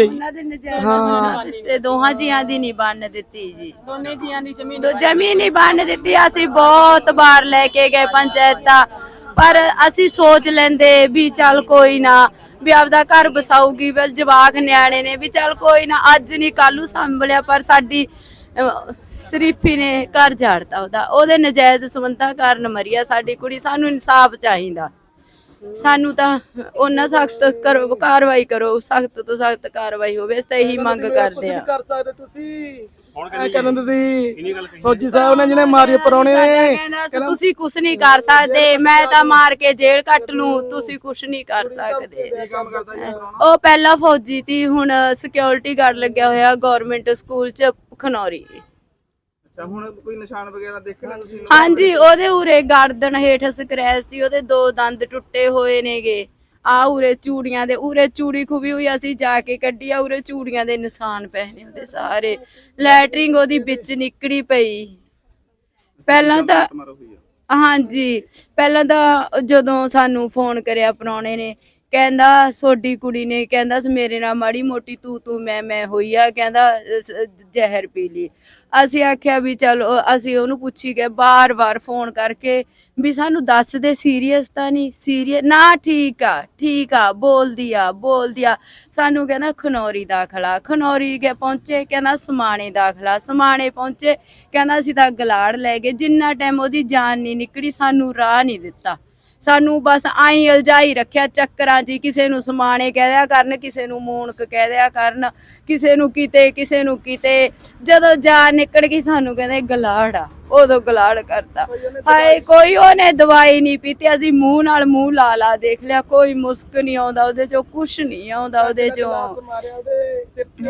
ਉਹਨਾਂ ਦੇ ਨਜਾਇਜ਼ ਹਾਂ। ਹਿੱਸੇ ਦੋਹਾਂ ਜੀਆਂ ਦੀ ਨਹੀਂ ਬਣਨ ਦਿੱਤੀ ਜੀ। ਦੋਨੇ ਜੀਆਂ ਦੀ ਜ਼ਮੀਨ ਦੋ ਜ਼ਮੀਨ ਨਹੀਂ ਬਣਨ ਦਿੱਤੀ। ਅਸੀਂ ਬਹੁਤ ਵਾਰ ਲੈ ਕੇ ਗਏ ਪੰਚਾਇਤਾਂ। ਪਰ ਅਸੀਂ ਸੋਚ ਲੈਂਦੇ ਵੀ ਚੱਲ ਕੋਈ ਨਾ ਵੀ ਆਪਦਾ ਘਰ ਬਸਾਊਗੀ ਬਲ ਜਵਾਕ ਨਿਆਣੇ ਨੇ ਵੀ ਚੱਲ ਕੋਈ ਨਾ ਅੱਜ ਨਹੀਂ ਕੱਲੂ ਸੰਭਲਿਆ ਪਰ ਸਾਡੀ ਸ਼ਰੀਫੀ ਨੇ ਘਰ ਝਾੜਤਾ ਉਹਦਾ। ਉਹਦੇ ਨਜਾਇਜ਼ ਸੰਬੰਧਾਂ ਕਾਰਨ ਮਰੀਆ ਸਾਡੀ ਕੁੜੀ। ਸਾਨੂੰ ਇਨਸਾਫ ਚਾਹੀਦਾ। ਸਾਨੂੰ ਤਾਂ ਉਹਨਾਂ ਸਖਤ ਕਰੋ ਕਾਰਵਾਈ ਕਰੋ ਸਖਤ ਤੋਂ ਸਖਤ ਕਾਰਵਾਈ ਹੋਵੇ ਅਸੀਂ ਤਾਂ ਇਹੀ ਮੰਗ ਕਰਦੇ ਆ ਕਰ ਸਕਦੇ ਤੁਸੀਂ। ਐ ਕਰਨ ਦੀ ਫੌਜੀ ਸਾਹਿਬ ਨੇ ਜਿਹਨੇ ਮਾਰੀ ਪਰੌਣੇ ਨੇ। ਸੀ, ਤੁਸੀਂ ਕੁਛ ਨਹੀਂ ਕਰ ਸਕਦੇ ਮੈਂ ਤਾਂ ਮਾਰ ਕੇ ਜੇਲ੍ਹ ਕੱਟ ਲੂੰ ਤੁਸੀਂ ਕੁਛ ਨਹੀਂ ਕਰ ਸਕਦੇ। ਉਹ ਪਹਿਲਾਂ ਫੌਜੀ ਤੀ ਹੁਣ ਸਿਕਿਉਰਿਟੀ ਗਾਰਡ ਲੱਗਿਆ ਹੋਇਆ ਗਵਰਨਮੈਂਟ ਸਕੂਲ ਚ ਖਨੌਰੀ। ਅੱਛਾ ਹੁਣ ਕੋਈ ਨਿਸ਼ਾਨ ਵਗੈਰਾ ਦੇਖਣਾ ਤੁਸੀਂ ਹਾਂਜੀ ਉਹਦੇ ਉਰੇ ਗਰਦਨ ਹੇਠ ਸਕ੍ਰੈਚ ਦੀ ਉਹਦੇ ਦੋ ਦੰਦ ਟੁੱਟੇ ਹੋਏ ਨੇਗੇ। ਆ ਉਰੇ ਚੂੜੀਆਂ ਦੇ ਉਰੇ ਚੂੜੀ ਖੁਬੀ ਹੋਈ ਅਸੀਂ ਜਾ ਕੇ ਕੱਢੀ ਆ ਉਰੇ ਚੂੜੀਆਂ ਦੇ ਨਿਸ਼ਾਨ ਪਏ ਨੇ ਉਹਦੇ ਸਾਰੇ। ਲੈਟਰਿੰਗ ਉਹਦੀ ਵਿੱਚ ਨਿਕੜੀ ਪਈ। ਪਹਿਲਾਂ ਤਾਂ ਹਾਂਜੀ ਪਹਿਲਾਂ ਤਾਂ ਜਦੋਂ ਸਾਨੂੰ ਫੋਨ ਕਰਿਆ ਪ੍ਰਾਹੁਣੇ ਨੇ ਕਹਿੰਦਾ ਸੋਡੀ ਕੁੜੀ ਨੇ, ਕਹਿੰਦਾ ਮੇਰੇ ਨਾਲ ਮਾੜੀ ਮੋਟੀ ਤੂੰ ਤੂੰ ਮੈਂ ਮੈਂ ਹੋਈ ਆ, ਕਹਿੰਦਾ ਜ਼ਹਿਰ ਪੀ ਲਈ। ਅਸੀਂ ਆਖਿਆ ਵੀ ਚਲੋ ਅਸੀਂ ਉਹਨੂੰ ਪੁੱਛੀ ਗਏ ਬਾਰ-ਬਾਰ ਫੋਨ ਕਰਕੇ ਵੀ ਸਾਨੂੰ ਦੱਸ ਦੇ ਸੀਰੀਅਸ ਤਾਂ ਨਹੀਂ ਸੀਰੀਅਸ ਨਾ ਠੀਕ ਆ ਠੀਕ ਆ, ਬੋਲਦੀ ਆ ਬੋਲਦੀ ਆ। ਸਾਨੂੰ ਕਹਿੰਦਾ ਖਨੌਰੀ ਦਾਖਲਾ, ਖਨੌਰੀ ਗਏ ਪਹੁੰਚੇ, ਕਹਿੰਦਾ ਸਮਾਣੇ ਦਾਖਲਾ, ਸਮਾਣੇ ਪਹੁੰਚੇ, ਕਹਿੰਦਾ ਅਸੀਂ ਤਾਂ ਗਲਾੜ ਲੈ ਗਏ, ਜਿੰਨਾ ਟਾਈਮ ਉਹਦੀ ਜਾਨ ਨਹੀਂ ਨਿਕਲੀ, ਸਾਨੂੰ ਰਾਹ ਨਹੀਂ ਦਿੱਤਾ। ਸਾਨੂੰ ਬਸ ਆਈ ਅਲਜਾਈ ਰੱਖਿਆ ਚੱਕਰਾਂ ਹੀ, ਕਿਸੇ ਨੂੰ ਸਮਾਣੇ ਕਹਿ ਦਿਆ ਕਰਨ ਕਿਸੇ ਨੂੰ ਮੂਣਕ ਕਹਿ ਦਿਆ ਕਰਨ ਕਿਸੇ ਨੂੰ ਕਿਤੇ ਕਿਸੇ ਨੂੰ ਕਿਤੇ। ਜਦੋਂ ਜਾਨ ਨਿਕਲ ਗਈ ਸਾਨੂੰ ਕਹਿੰਦੇ ਗਲਾੜ ਆ ਉਦੋਂ ਗਲਾੜ ਕਰਤਾ। ਹਾਏ ਕੋਈ ਉਹਨੇ ਦਵਾਈ ਨਹੀਂ ਪੀਤੀ। ਅਸੀਂ ਮੂੰਹ ਨਾਲ ਮੂੰਹ ਲਾ ਲਾ ਦੇਖ ਲਿਆ ਕੋਈ ਮੁਸਕ ਨਹੀਂ ਆਉਂਦਾ ਉਹਦੇ ਚੋਂ ਕੁਛ ਨਹੀਂ ਆਉਂਦਾ ਉਹਦੇ ਚੋਂ।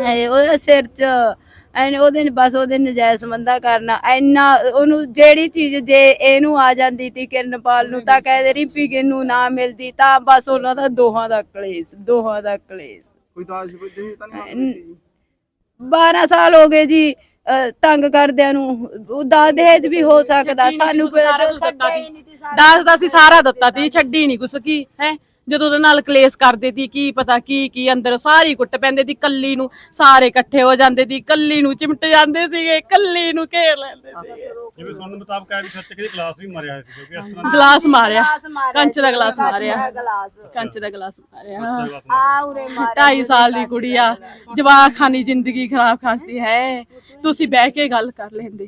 ਹਾਏ ਉਹਦੇ ਸਿਰ 'ਚ। ਐਨ ਉਹਦੇ ਨੇ ਬਸ ਉਹਦੇ ਨਜਾਇਜ਼ ਸੰਬੰਧਾ ਕਰਨਾ ਇੰਨਾ ਉਹਨੂੰ ਜਿਹੜੀ ਚੀਜ਼ ਜੇ ਇਹਨੂੰ ਆ ਜਾਂਦੀ ਤੀ ਕਿਰਨਪਾਲ ਨੂੰ ਤਾਂ ਕਹਦੇ ਰਿੰਪੀ ਨੂੰ ਨਾ ਮਿਲਦੀ ਤਾਂ ਬਸ ਉਹਨਾਂ ਦਾ ਦੋਹਾਂ ਦਾ ਕਲੇਸ਼ ਦੋਹਾਂ ਦਾ ਕਲੇਸ਼। ਕੋਈ ਦਾਜ ਬੁੱਝੀ ਤਾਂ ਨਹੀਂ ਮੰਗਦੀ ਸੀ। 12 ਸਾਲ ਹੋ ਗਏ ਜੀ ਤੰਗ ਕਰਦਿਆਂ ਨੂੰ। ਉਹਦਾ ਦਹੇਜ ਵੀ ਹੋ ਸਕਦਾ ਸਾਨੂੰ ਸਾਰਾ ਕੁਝ ਦਿੱਤਾ ਸੀ ਦੱਸਦਾ ਸੀ ਸਾਰਾ। ਦਿੱਤਾ ਤੀ ਛੱਡੀ ਨਹੀਂ ਕੁਛ ਕੀ ਹੈ? ਜਦੋਂ ਉਹਦੇ ਨਾਲ ਕਲੇਸ਼ ਕਰਦੇ ਤੀ ਕੀ ਪਤਾ ਕੀ ਕੀ ਅੰਦਰ ਸਾਰੀ ਕੁੱਟ ਪੈਂਦੇ ਤੀ ਕੱਲੀ ਨੂੰ ਸਾਰੇ ਇਕੱਠੇ ਹੋ ਜਾਂਦੇ ਤੀ ਕੱਲੀ ਨੂੰ ਚਿਮਟ ਜਾਂਦੇ ਸੀਗੇ ਕੱਲੀ ਨੂੰ ਘੇਰ ਲੈਂਦੇ ਸੀ ਜਿਵੇਂ ਸੁਣਨ ਮੁਤਾਬਕ ਹੈ ਵੀ ਸੱਚ ਕਿਹਦੀ ਕਲਾਸ ਵੀ ਮਾਰਿਆ ਹੋਇਆ ਸੀ ਕਿਉਂਕਿ ਇਸ ਤਰ੍ਹਾਂ ਗਲਾਸ ਮਾਰਿਆ ਕੰਚ ਦਾ ਗਲਾਸ ਮਾਰਿਆ ਕੰਚ ਦਾ ਗਲਾਸ ਮਾਰਿਆ ਆ ਉਰੇ ਮਾਰ ਢਾਈ ਸਾਲ ਦੀ ਕੁੜੀ ਆ ਜਵਾਕ ਖਾਨੀ ਜ਼ਿੰਦਗੀ ਖਰਾਬ ਕਰਤੀ ਹੈ। ਤੁਸੀਂ ਬਹਿ ਕੇ ਗੱਲ ਕਰ ਲੈਂਦੇ।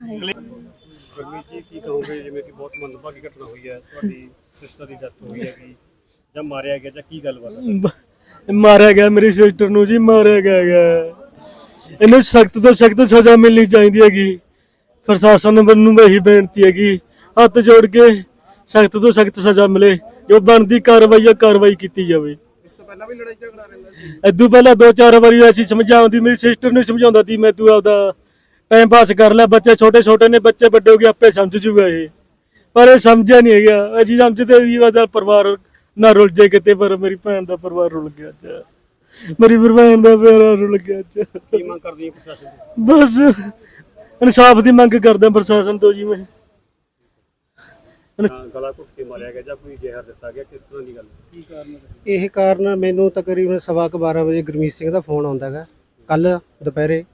ਗਰਮੀ ਜੀ ਕੀ ਕਹੋਗੇ ਜਿਵੇਂ ਕਿ ਬਹੁਤ ਮੰਦਭਾਗੀ ਘਟਨਾ ਹੋਈ ਹੈ ਤੁਹਾਡੀ? ਸਿਸਟਰ ਦੀ ਡੈਥ ਹੋਈ ਹੈਗੀ ਜਾਂ ਮਾਰਿਆ ਗਿਆ ਜਾਂ ਕੀ ਗੱਲਬਾਤ ਹੈ? ਮਾਰਿਆ ਗਿਆ ਮੇਰੀ ਸਿਸਟਰ ਨੂੰ ਜੀ ਮਾਰਿਆ ਗਿਆ ਗਾ। ਇਹਨੂੰ ਸਖਤ ਤੋਂ ਸਖਤ ਸਜ਼ਾ ਮਿਲਣੀ ਚਾਹੀਦੀ ਹੈਗੀ। ਪ੍ਰਸ਼ਾਸਨ ਨੂੰ ਇਹੀ ਬੇਨਤੀ ਹੈਗੀ ਹੱਥ ਜੋੜ ਕੇ ਸਖਤ ਤੋਂ ਸਖਤ ਸਜ਼ਾ ਮਿਲੇ। ਜੋ ਬਣਦੀ ਕਾਰਵਾਈ ਆ ਕਾਰਵਾਈ ਕੀਤੀ ਜਾਵੇ। ਇਸ ਤੋਂ ਪਹਿਲਾਂ ਵੀ ਲੜਾਈ ਝਗੜਾ ਰਹਿੰਦਾ ਸੀ? ਇਦੋਂ ਪਹਿਲਾਂ ਦੋ ਚਾਰ ਵਾਰੀ ਐਸੀ ਸਮਝਾਉਂਦੀ ਮੇਰੀ ਸਿਸਟਰ ਨੂੰ ਸਮਝਾਉਂਦਾ ਸੀ ਮੈਂ ਤੂੰ ਆਪਦਾ ਟਾਈਮ ਪਾਸ ਕਰ ਲੈ ਬੱਚੇ ਛੋਟੇ ਛੋਟੇ ਨੇ ਬੱਚੇ ਵੱਡੇ ਹੋ ਗਏ ਆਪੇ ਸਮਝ ਜੂਗਾ ਇਹ। ਪਰ ਇਹ ਸਮਝਿਆ ਨਹੀਂ ਹੈਗਾ। ਅਸੀਂ ਸਮਝਦੇ ਵੀ ਉਹਦਾ ਪਰਿਵਾਰ ਨਾ ਰੁੱਲ ਜੇ ਕਿਤੇ ਪਰ ਮੇਰੀ ਭੈਣ ਦਾ ਪਰਿਵਾਰ ਰੁੱਲ ਗਿਆ ਅੱਜ। ਮੇਰੀ ਭੈਣ ਦਾ ਪਰਿਵਾਰ ਰੁੱਲ ਗਿਆ ਅੱਜ। ਕੀ ਮੰਗ ਕਰਦੀ ਹੈ ਪ੍ਰਸ਼ਾਸਨ ਤੋਂ? ਬਸ ਇਨਸਾਫ ਦੀ ਮੰਗ ਕਰਦਾ ਪ੍ਰਸ਼ਾਸਨ ਤੋਂ ਜੀ ਮੈਂ। ਹਾਂ, ਗਲਾ ਘੁੱਟ ਕੇ ਮਾਰਿਆ ਗਿਆ ਜਾਂ ਕੋਈ ਜ਼ਹਿਰ ਦਿੱਤਾ ਗਿਆ ਕਿਸ ਤਰ੍ਹਾਂ ਦੀ ਗੱਲ? ਹੈ? ਕੀ ਕਾਰਨ ਹੈ? ਇਹ ਕਾਰਨ ਮੈਨੂੰ ਤਕਰੀਬਨ ਸਵਾ ਕੁ 12 ਵਜੇ ਗੁਰਮੀਤ ਸਿੰਘ ਦਾ ਫੋਨ ਆਉਂਦਾ ਹੈਗਾ। ਕੱਲ ਦੁਪਹਿਰੇ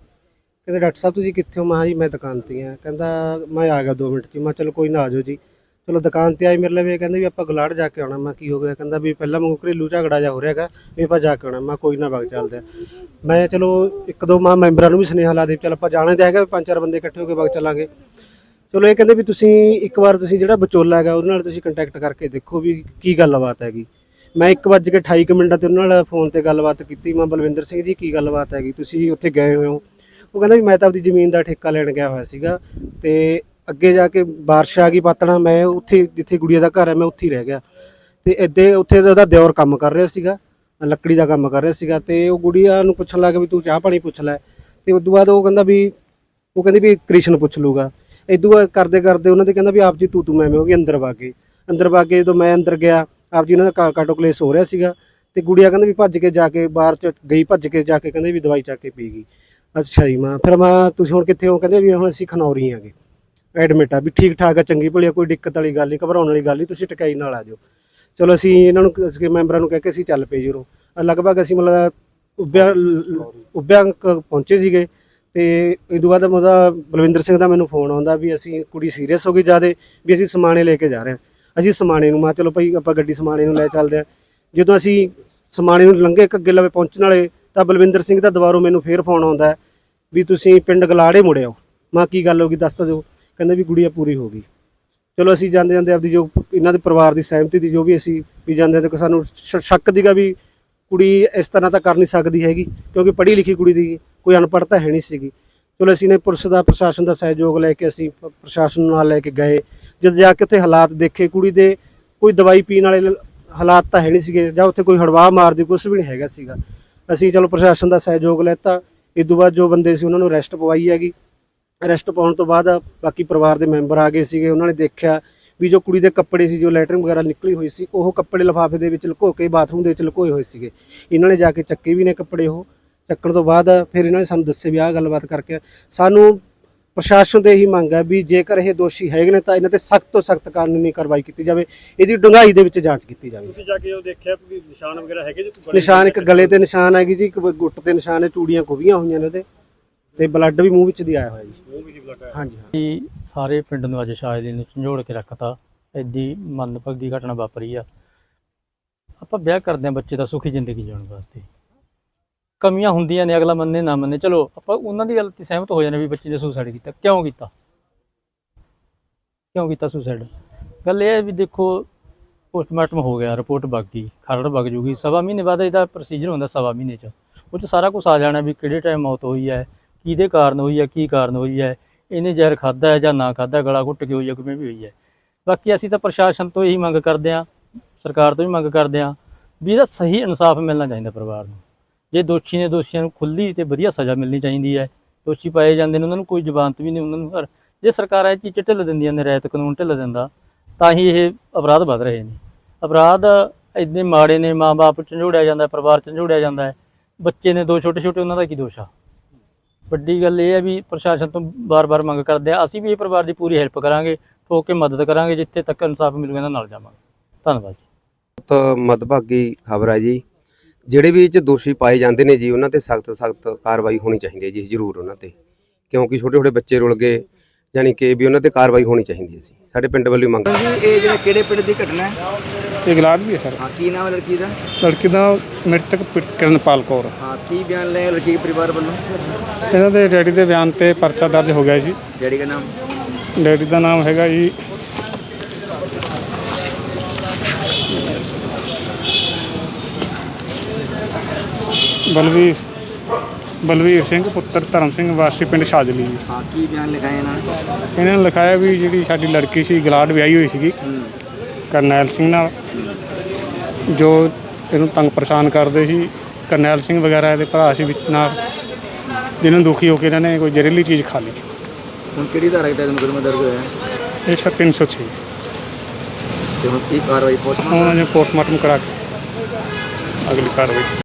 ਕਹਿੰਦੇ, ਡਾਕਟਰ ਸਾਹਿਬ, ਤੁਸੀਂ ਕਿੱਥੇ ਹੋ? ਮੈਂ ਕਿਹਾ, ਜੀ, ਮੈਂ ਦੁਕਾਨ ਤੇ ਆ ਕਹਿੰਦਾ, ਮੈਂ ਆ ਗਿਆ 2 ਮਿੰਟ ਚ। ਮੈਂ ਕਿਹਾ, ਚਲੋ, ਕੋਈ ਨਾ, ਆ ਜਾਓ ਜੀ। ਚਲੋ, ਦੁਕਾਨ ਤੇ ਆਏ ਮੇਰੇ ਲਈ ਕਹਿੰਦੇ ਵੀ ਆਪਾਂ ਗਲਾੜ ਜਾ ਕੇ ਆਉਣਾ। ਮੈਂ ਕੀ ਹੋ ਗਿਆ? ਕਹਿੰਦਾ ਵੀ ਪਹਿਲਾਂ ਮੈਨੂੰ ਘਰੇਲੂ ਝਗੜਾ ਜਾ ਹੋ ਰਿਹਾ ਹੈਗਾ, ਵੀ ਆਪਾਂ ਜਾ ਕੇ ਆਉਣਾ। ਮੈਂ ਕੋਈ ਨਾ, ਵਗ ਚੱਲਦੇ ਆ। ਮੈਂ ਚਲੋ, ਇੱਕ ਦੋ ਮਾਂ ਮੈਂਬਰਾਂ ਨੂੰ ਵੀ ਸੁਨੇਹਾ ਲਾ ਦੇ ਚਲ ਆਪਾਂ ਜਾਣਾ ਤਾਂ ਹੈਗਾ, ਵੀ ਪੰਜ ਚਾਰ ਬੰਦੇ ਇਕੱਠੇ ਹੋ ਕੇ ਵਗ ਚੱਲਾਂਗੇ। ਚਲੋ, ਇਹ ਕਹਿੰਦੇ ਵੀ ਤੁਸੀਂ ਇੱਕ ਵਾਰ ਤੁਸੀਂ ਜਿਹੜਾ ਵਿਚੋਲਾ ਹੈਗਾ, ਉਹਦੇ ਨਾਲ ਤੁਸੀਂ ਕੰਟੈਕਟ ਕਰਕੇ ਦੇਖੋ ਵੀ ਕੀ ਗੱਲਬਾਤ ਹੈਗੀ। ਮੈਂ 1:28 ਕੁ ਮਿੰਟਾਂ ਤੇ ਉਹਨਾਂ ਨਾਲ ਫੋਨ ਤੇ ਗੱਲਬਾਤ ਕੀਤੀ। ਮੈਂ ਬਲਵਿੰਦਰ ਸਿੰਘ ਜੀ, ਕੀ ਗੱਲਬਾਤ ਹੈਗੀ? ਤੁਸੀਂ ਉੱਥੇ ਗਏ ਹੋਏ ਹੋ। ਉਹ ਕਹਿੰਦਾ ਵੀ ਮੈਂ ਤਾਂ ਆਪਦੀ ਜ਼ਮੀਨ ਦਾ ਠੇਕਾ ਲੈਣ ਗਿਆ ਹੋਇਆ ਸੀਗਾ ਤੇ ਅੱਗੇ ਜਾ ਕੇ ਬਾਰਿਸ਼ ਆ ਗਈ ਪਾਤਣਾ ਮੈਂ ਉੱਥੇ ਜਿੱਥੇ ਗੁੜੀਆ ਦਾ ਘਰ ਹੈ, ਮੈਂ ਉੱਥੇ ਹੀ ਰਹਿ ਗਿਆ। ਤੇ ਇੱਦੇ ਉੱਥੇ ਉਹਦਾ ਦਿਓਰ ਕੰਮ ਕਰ ਰਿਹਾ ਸੀਗਾ, ਲੱਕੜੀ ਦਾ ਕੰਮ ਕਰ ਰਿਹਾ ਸੀਗਾ ਤੇ ਉਹ ਗੁੜੀਆ ਨੂੰ ਪੁੱਛਣ ਲੱਗਾ ਵੀ ਤੂੰ ਚਾਹ ਪਾਣੀ ਪੁੱਛ ਲੈ। ਤੇ ਉਸ ਤੋਂ ਬਾਅਦ ਉਹ ਕਹਿੰਦਾ ਵੀ, ਉਹ ਕਹਿੰਦੀ ਵੀ ਕ੍ਰਿਸ਼ਨ ਪੁੱਛ ਲੂਗਾ। ਇਦੋਂ ਬਾਅਦ ਕਰਦੇ ਕਰਦੇ ਉਹਨਾਂ ਦੇ ਕਹਿੰਦਾ ਵੀ ਆਪ ਜੀ ਤੂੰ ਤੂੰ ਮੈਂ ਮੈਂ ਹੋ ਗਈ ਅੰਦਰ ਵਾਗੇ। ਅੰਦਰ ਵਾਗੇ ਜਦੋਂ ਮੈਂ ਅੰਦਰ ਗਿਆ, ਆਪ ਜੀ ਉਹਨਾਂ ਦਾ ਕਾ- ਕਾਟੋ ਕਲੇਸ ਹੋ ਰਿਹਾ ਸੀਗਾ। ਤੇ ਗੁੜੀਆ ਕਹਿੰਦਾ ਵੀ ਭੱਜ ਕੇ ਜਾ ਕੇ ਬਾਹਰ ਚ ਗਈ, ਭੱਜ ਕੇ ਜਾ ਕੇ ਕਹਿੰਦੇ ਵੀ ਦਵਾਈ ਚੱਕ ਕੇ ਪੀ ਗਈ। ਅੱਛਾ ਜੀ, ਮਾਂ। ਫਿਰ ਮੈਂ, ਤੁਸੀਂ ਹੁਣ ਕਿੱਥੇ ਹੋ? ਕਹਿੰਦੇ ਵੀ ਹੁਣ ਅਸੀਂ ਖਨੌਰੀ ਆਂਗੇ। ਐਡਮਿਟ ਆ ਵੀ ਠੀਕ ਠਾਕ ਆ, ਚੰਗੀ ਭਲੀ ਆ, ਕੋਈ ਦਿੱਕਤ ਵਾਲੀ ਗੱਲ ਨਹੀਂ, ਘਬਰਾਉਣ ਵਾਲੀ ਗੱਲ ਨਹੀਂ, ਤੁਸੀਂ ਟਕਾਈ ਨਾਲ ਆ ਜਾਓ। ਚਲੋ ਅਸੀਂ ਇਹਨਾਂ ਨੂੰ, ਅਸੀਂ ਮੈਂਬਰਾਂ ਨੂੰ ਕਹਿ ਕੇ ਅਸੀਂ ਚੱਲ ਪਏ ਜੀ ਲਗਭਗ ਅਸੀਂ ਮਤਲਬ ਉੱਭਿਆ ਉੱਭਿਆ ਕ- ਪਹੁੰਚੇ ਸੀਗੇ। ਤੇ ਇਹ ਤੋਂ ਬਾਅਦ ਉਹਦਾ ਬਲਵਿੰਦਰ ਸਿੰਘ ਦਾ ਮੈਨੂੰ ਫੋਨ ਆਉਂਦਾ ਵੀ ਅਸੀਂ ਕੁੜੀ ਸੀਰੀਅਸ ਹੋ ਗਈ ਜਿਆਦੇ, ਵੀ ਅਸੀਂ ਸਮਾਣੇ ਲੈ ਕੇ ਜਾ ਰਹੇ ਹਾਂ। ਅਸੀਂ ਸਮਾਣੇ ਨੂੰ, ਮਾ ਚਲੋ ਭਾਈ ਆਪਾਂ ਗੱਡੀ ਸਮਾਣੇ ਨੂੰ ਲੈ ਚੱਲਦੇ ਹਾਂ। ਜਦੋਂ ਅਸੀਂ ਸਮਾਣੇ ਨੂੰ ਲੰਘੇ, ਇੱਕ ਅੱਗੇ ਲਵੇ ਪਹੁੰਚਣ ਵਾਲੇ ਤਾਂ ਬਲਵਿੰਦਰ ਸਿੰਘ ਦਾ ਦੁਬਾਰਾ ਮੈਨੂੰ ਫੇਰ ਫੋਨ ਆਉਂਦਾ ਵੀ ਤੁਸੀਂ ਪਿੰਡ ਗਲਾੜੇ ਮੁੜਿਓ ਮਾਂ, ਕੀ ਗੱਲ ਹੋ ਗਈ? ਦੱਸ ਤਾਂ ਦਿਓ। ਕਹਿੰਦਾ ਵੀ ਗੁੜੀਆ ਪੂਰੀ ਹੋ ਗਈ। ਚਲੋ ਅਸੀਂ ਜਾਂਦੇ ਜਾਂਦੇ ਆਪਦੀ ਜੋ ਇਹਨਾਂ ਦੇ ਪਰਿਵਾਰ ਦੀ ਸਹਿਮਤੀ ਦੀ ਜੋ ਵੀ ਅਸੀਂ ਵੀ ਜਾਂਦੇ ਤੇ ਸਾਨੂੰ ਸ਼- ਸ਼ੱਕ ਦੀਗਾ ਵੀ ਕੁੜੀ ਇਸ ਤਰ੍ਹਾਂ ਤਾਂ ਕਰ ਨਹੀਂ ਸਕਦੀ ਹੈਗੀ, ਕਿਉਂਕਿ ਪੜ੍ਹੀ ਲਿਖੀ ਕੁੜੀ ਦੀ ਕੋਈ ਅਨਪੜ੍ਹ ਤਾਂ ਹੈ ਨਹੀਂ ਸੀਗੀ। ਚਲੋ ਅਸੀਂ ਨੇ ਪੁਲਿਸ ਦਾ, ਪ੍ਰਸ਼ਾਸਨ ਦਾ ਸਹਿਯੋਗ ਲੈ ਕੇ ਅਸੀਂ ਪ੍ਰਸ਼ਾਸਨ ਨਾਲ ਲੈ ਕੇ ਗਏ। ਜਦ ਜਾ ਕੇ ਉੱਥੇ ਹਾਲਾਤ ਦੇਖੇ, ਕੁੜੀ ਦੇ ਕੋਈ ਦਵਾਈ ਪੀਣ ਵਾਲੇ ਹਾਲਾਤ ਤਾਂ ਹੈ ਨਹੀਂ ਸੀਗੇ ਜਾਂ ਉੱਥੇ ਕੋਈ ਹੜਵਾ ਮਾਰਦੀ ਕੁਝ ਵੀ ਨਹੀਂ ਹੈਗਾ ਸੀਗਾ। ਅਸੀਂ ਚਲੋ ਪ੍ਰਸ਼ਾਸਨ ਦਾ ਸਹਿਯੋਗ ਲੈਤਾ। ਇਸ ਤੋਂ ਬਾਅਦ ਜੋ ਬੰਦੇ ਸੀ ਉਹਨਾਂ ਨੂੰ ਅਰੈਸਟ ਪਵਾਈ ਹੈਗੀ। ਅਰੈਸਟ ਪਾਉਣ ਤੋਂ ਬਾਅਦ ਬਾਕੀ ਪਰਿਵਾਰ ਦੇ ਮੈਂਬਰ ਆ ਗਏ ਸੀਗੇ। ਉਹਨਾਂ ਨੇ ਦੇਖਿਆ ਵੀ ਜੋ ਕੁੜੀ ਦੇ ਕੱਪੜੇ ਸੀ, ਜੋ ਲੈਟਰਿੰਗ ਵਗੈਰਾ ਨਿਕਲੀ ਹੋਈ ਸੀ, ਉਹ ਕੱਪੜੇ ਲਿਫਾਫੇ ਦੇ ਵਿੱਚ ਲੁਕੋ ਕੇ ਬਾਥਰੂਮ ਦੇ ਵਿੱਚ ਲੁਕੋਏ ਹੋਏ ਸੀਗੇ। ਇਹਨਾਂ ਨੇ ਜਾ ਕੇ ਚੱਕੇ ਵੀ ਨੇ ਕੱਪੜੇ ਉਹ। ਚੱਕਣ ਤੋਂ ਬਾਅਦ ਫਿਰ ਇਹਨਾਂ ਨੇ ਸਾਨੂੰ ਦੱਸੇ ਵੀ ਆਹ ਗੱਲਬਾਤ ਕਰਕੇ ਸਾਨੂੰ ਪ੍ਰਸ਼ਾਸਨ ਦੇ ਹੀ ਮੰਗ ਹੈ ਵੀ ਜੇਕਰ ਇਹ ਦੋਸ਼ੀ ਹੈਗੇ ਨੇ ਤਾਂ ਇਹਨਾਂ ਤੇ ਸਖਤ ਤੋਂ ਸਖਤ ਕਾਨੂੰਨੀ ਕਾਰਵਾਈ ਕੀਤੀ ਜਾਵੇ ਇਹਦੀ ਡੂੰਘਾਈ ਦੇ ਵਿੱਚ ਜਾਂਚ ਕੀਤੀ ਜਾਵੇ। ਤੁਸੀਂ ਜਾ ਕੇ ਉਹ ਦੇਖਿਆ ਵੀ ਨਿਸ਼ਾਨ ਵਗੈਰਾ ਹੈਗੇ ਜੀ? ਕੋਈ ਨਿਸ਼ਾਨ ਇੱਕ ਗਲੇ ਤੇ ਨਿਸ਼ਾਨ ਹੈਗੀ ਜੀ ਇੱਕ ਗੁੱਟ ਤੇ ਨਿਸ਼ਾਨ ਹੈ ਚੂੜੀਆਂ ਖੁੱਬੀਆਂ ਹੋਈਆਂ ਨੇ ਉਹਦੇ ਤੇ ਬਲੱਡ ਵੀ ਮੂੰਹ ਵਿੱਚ ਦੀ ਆਇਆ ਹੋਇਆ ਜੀ। ਮੂੰਹ ਵੀ ਜੀ ਬਲੱਡ ਹੈ ਹਾਂਜੀ ਹਾਂ ਕਿ ਸਾਰੇ ਪਿੰਡ ਨੂੰ ਅੱਜ ਸ਼ਾਇਦ ਨੂੰ ਝੰਜੋੜ ਕੇ ਰੱਖਤਾ ਐਡੀ ਮੰਦਭਾਗੀ ਘਟਨਾ ਵਾਪਰੀ ਆ। ਆਪਾਂ ਵਿਆਹ ਕਰਦੇ ਆ ਬੱਚੇ ਦਾ ਸੁਖੀ ਜ਼ਿੰਦਗੀ ਜਿਉਣ ਵਾਸਤੇ। ਕਮੀਆਂ ਹੁੰਦੀਆਂ ਨੇ, ਅਗਲਾ ਮੰਨੇ, ਨਾ ਮੰਨੇ। ਚਲੋ, ਆਪਾਂ ਉਹਨਾਂ ਦੀ ਗੱਲ ਤੇ ਸਹਿਮਤ ਹੋ ਜਾਂਦੇ ਵੀ ਬੱਚੇ ਨੇ ਸੁਸਾਈਡ ਕੀਤਾ। ਕਿਉਂ ਕੀਤਾ? ਕਿਉਂ ਕੀਤਾ ਸੁਸਾਈਡ ਗੱਲ ਇਹ ਹੈ ਵੀ ਦੇਖੋ ਪੋਸਟਮਾਰਟਮ ਹੋ ਗਿਆ ਰਿਪੋਰਟ ਵਗ ਗਈ, ਖਰੜ ਵਗ ਜੂਗੀ। ਸਵਾ ਮਹੀਨੇ ਬਾਅਦ ਇਹਦਾ ਪ੍ਰੋਸੀਜਰ ਹੁੰਦਾ ਸਵਾ ਮਹੀਨੇ ਚ। ਉਹ ਚ ਸਾਰਾ ਕੁਝ ਆ ਜਾਣਾ ਵੀ ਕਿਹੜੇ ਟਾਈਮ ਮੌਤ ਹੋਈ ਹੈ, ਕਿਹਦੇ ਕਾਰਨ ਹੋਈ ਹੈ, ਕੀ ਕਾਰਨ ਹੋਈ ਹੈ, ਇਹਨੇ ਜ਼ਹਿਰ ਖਾਦਾ ਹੈ ਜਾਂ ਨਾ ਖਾਦਾ ਗਲਾ ਘੁੱਟ ਕੇ ਹੋਈ ਹੈ, ਕਿਵੇਂ ਵੀ ਹੋਈ ਹੈ। ਬਾਕੀ ਅਸੀਂ ਤਾਂ ਪ੍ਰਸ਼ਾਸਨ ਤੋਂ ਇਹੀ ਮੰਗ ਕਰਦੇ ਹਾਂ, ਸਰਕਾਰ ਤੋਂ ਵੀ ਮੰਗ ਕਰਦੇ ਹਾਂ ਵੀ ਇਹਦਾ ਸਹੀ ਇਨਸਾਫ ਮਿਲਣਾ ਚਾਹੀਦਾ ਪਰਿਵਾਰ ਨੂੰ। ਜੇ ਦੋਸ਼ੀ ਨੇ ਦੋਸ਼ੀਆਂ ਨੂੰ ਖੁੱਲੀ ਤੇ ਵਧੀਆ ਸਜ਼ਾ ਮਿਲਣੀ ਚਾਹੀਦੀ ਹੈ, ਦੋਸ਼ੀ ਪਾਏ ਜਾਂਦੇ ਨੇ, ਉਹਨਾਂ ਨੂੰ ਕੋਈ ਜਬਾਨਤ ਵੀ ਨਹੀਂ, ਉਹਨਾਂ ਨੂੰ ਪਰ ਜੇ ਸਰਕਾਰਾਂ ਇਹ ਚੀਜ਼ 'ਚ ਢਿੱਲ ਦਿੰਦੀਆਂ ਨੇ ਰਾਇਤ ਕਾਨੂੰਨ ਢਿੱਲ ਦਿੰਦਾ, ਤਾਂ ਹੀ ਇਹ ਅਪਰਾਧ ਵੱਧ ਰਹੇ ਨੇ। ਅਪਰਾਧ ਇੰਨੇ ਮਾੜੇ ਨੇ, ਮਾਂ-ਬਾਪ ਝੰਜੋੜਿਆ ਜਾਂਦਾ ਪਰਿਵਾਰ ਝੰਜੋੜਿਆ ਜਾਂਦਾ ਹੈ, ਬੱਚੇ ਨੇ ਦੋ ਛੋਟੇ ਛੋਟੇ ਉਹਨਾਂ ਦਾ ਕੀ ਦੋਸ਼ ਆ? ਵੱਡੀ ਗੱਲ ਇਹ ਹੈ ਵੀ ਪ੍ਰਸ਼ਾਸਨ ਤੋਂ ਬਾਰ-ਬਾਰ ਮੰਗ ਕਰਦੇ ਆ, ਅਸੀਂ ਵੀ ਇਹ ਪਰਿਵਾਰ ਦੀ ਪੂਰੀ ਹੈਲਪ ਕਰਾਂਗੇ, ਠੋਕ ਕੇ ਮਦਦ ਕਰਾਂਗੇ, ਜਿੱਥੇ ਤੱਕ ਇਨਸਾਫ ਮਿਲੂਗਾ, ਇਹਨਾਂ ਨਾਲ ਜਾਵਾਂਗੇ। ਧੰਨਵਾਦ ਜੀ। ਬਹੁਤ ਮਦਭਾਗੀ ਖਬਰ ਹੈ ਜੀ। ਜਿਹੜੇ ਵੀ ਇਹ ਚ ਦੋਸ਼ੀ ਪਾਏ ਜਾਂਦੇ ਨੇ ਜੀ ਉਹਨਾਂ ਤੇ ਸਖਤ ਸਖਤ ਕਾਰਵਾਈ ਹੋਣੀ ਚਾਹੀਦੀ ਹੈ ਜੀ ਜ਼ਰੂਰ ਉਹਨਾਂ ਤੇ। ਕਿਉਂਕਿ ਛੋਟੇ ਛੋਟੇ ਬੱਚੇ ਰੁਲ ਗਏ ਯਾਨੀ ਕਿ ਵੀ ਉਹਨਾਂ ਤੇ ਕਾਰਵਾਈ ਹੋਣੀ ਚਾਹੀਦੀ ਹੈ ਸੀ ਸਾਡੇ ਪਿੰਡ ਵੱਲੋਂ ਮੰਗ ਜੀ ਇਹ ਜਿਹੜਾ ਕਿਹੜੇ ਪਿੰਡ ਦੀ ਘਟਨਾ ਹੈ? ਇਹ ਗਲਾਡ ਵੀ ਹੈ ਸਰ। ਹਾਂ ਕੀ ਨਾਮ ਹੈ ਲੜਕੀ ਦਾ? ਲੜਕੀ ਦਾ ਮ੍ਰਿਤਕ ਪ- ਕਿਰਨਪਾਲ ਕੌਰ। ਹਾਂ ਕੀ ਬਿਆਨ ਲਿਆ ਲੜਕੀ ਦੇ ਪਰਿਵਾਰ ਵੱਲੋਂ? ਇਹਨਾਂ ਦੇ ਡੈਡੀ ਦੇ ਬਿਆਨ ਤੇ ਪਰਚਾ ਦਰਜ ਹੋ ਗਿਆ ਜੀ। ਡੈਡੀ ਦਾ ਨਾਮ? ਡੈਡੀ ਦਾ ਨਾਮ ਹੈਗਾ ਜੀ ਬਲਵੀਰ ਬਲਵੀਰ ਸਿੰਘ ਪੁੱਤਰ ਧਰਮ ਸਿੰਘ ਵਾਸੀ ਪਿੰਡ ਛਾਜਲੀ ਜੀ। ਹਾਂ ਕੀ ਬਿਆਨ ਲਿਖਾਇਆ ਇਹਨਾਂ ਨੇ? ਇਹਨਾਂ ਨੇ ਲਿਖਾਇਆ ਵੀ ਜਿਹੜੀ ਸਾਡੀ ਲੜਕੀ ਸੀ ਗਲਾਡ ਵਿਆਹੀ ਹੋਈ ਸੀਗੀ ਕਰਨੈਲ ਸਿੰਘ ਨਾਲ। ਜੋ ਇਹਨੂੰ ਤੰਗ ਪਰੇਸ਼ਾਨ ਕਰਦੇ ਸੀ ਕਰਨੈਲ ਸਿੰਘ ਵਗੈਰਾ ਇਹਦੇ ਭਰਾ ਸੀ ਵਿੱਚ ਨਾਲ ਜਿਹਨੂੰ ਦੁਖੀ ਹੋ ਕੇ ਇਹਨਾਂ ਨੇ ਕੋਈ ਜ਼ਹਿਰੀਲੀ ਚੀਜ਼ ਖਾ ਲਈ। ਹੁਣ ਕਿਹੜੀ ਧਾਰਾ ਤਹਿਤ ਮੁਕਦਮਾ ਦਰਜ ਹੋਇਆ? ਹੈ ਇਹ ਸਰ 306 ਤੇ ਹੁਣ ਕੀ ਕਾਰਵਾਈ ਪੋਸਟਮਾਰਟਮ ਕਰਾ ਕੇ ਅਗਲੀ ਕਾਰਵਾਈ।